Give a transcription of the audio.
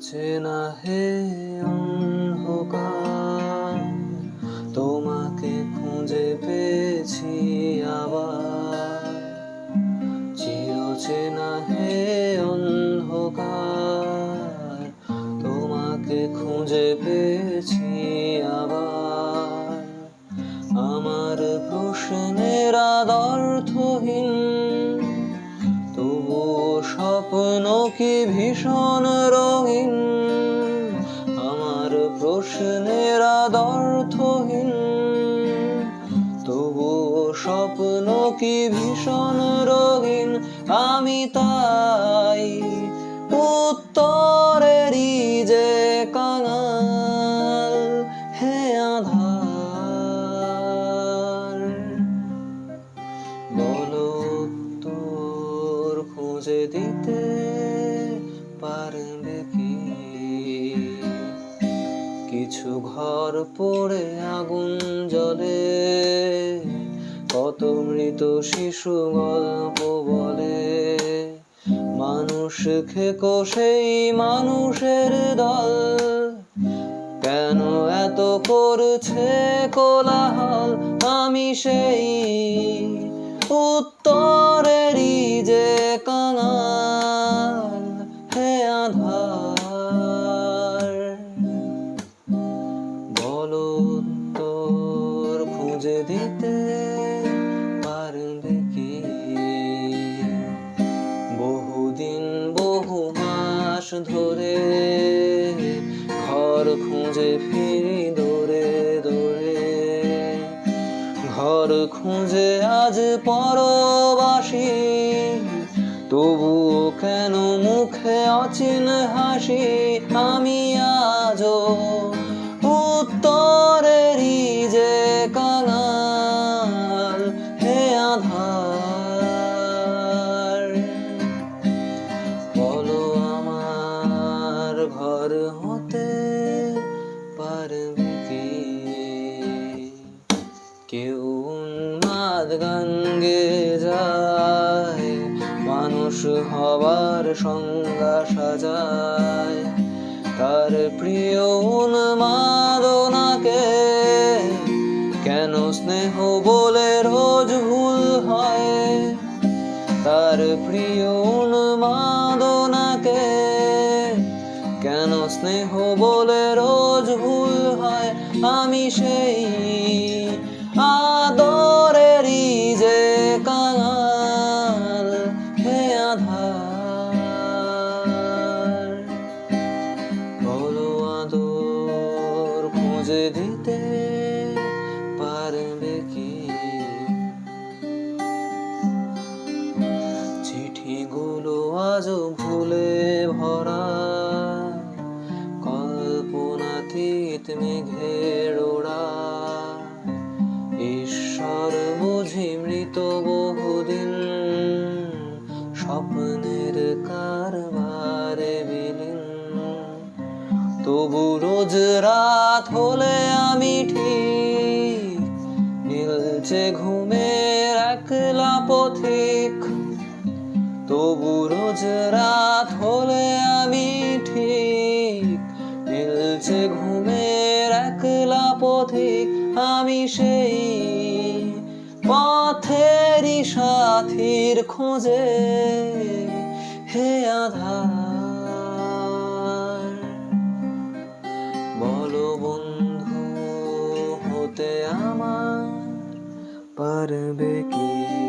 চেনা হে অন্ধকার, তোমাকে খুঁজে পেয়েছি আবার। চিরচেনা হে অন্ধকার, তোমাকে খুঁজে পেয়েছি আবার। আমার প্রশ্নের আদর্থহীন কি ভীষণ রঙিন? আমার প্রশ্নের আদর্থহীন। তবু স্বপ্ন কি ভীষণ রঙিন? আমি তাই উত্তরেরই খুঁজে দিতে পারবে কি কিছু ঘর পড়ে আগুন জ্বলে কত মৃত শিশু গল্প বলে। মানুষ খেকো সেই মানুষের দল। কেন এত করছে কোলাহল? আমি সেই উত্তরেরই আধার বলো তোর খুঁজে দিতে পারবে কি? বহুদিন, বহু মাস ধরে ঘর খুঁজে ফিরি দৌড়ে দৌড়ে ঘর খুঁজে আজ পরবাসী তবুও কেন মুখে অচিন হাসি? আমি আজও উত্তরেরই যে কাঙাল হে আধার। বলো আমার ঘর হতে পারবে কেউ উন্মাদ গান গেয়ে যায় হবার সংজ্ঞা সাজায়। তার প্রিয় উন্মাদনাকে কেন স্নেহ বলে রোজ ভুল হয়? তার প্রিয় উন্মাদনাকে কেন স্নেহ বলে রোজ ভুল হয়? আমি সেই খুঁজে দিতে পারবে কি? চিঠিগুলো আজও ভুলে ভরা, কল্পনাতীত মেঘের ওড়া ঈশ্বর বুঝি মৃত বহুদিন স্বপ্নের তবু রোজ রাত হলে আমি ঠিক নীলচে ঘুমের একলা পথিক। তবু রোজ রাত হলে আমি ঠিক নীলচে ঘুমের একলা পথিক। আমি সেই পথেরই সাথীর খোঁজে, হে আধার আমার পারবে কি?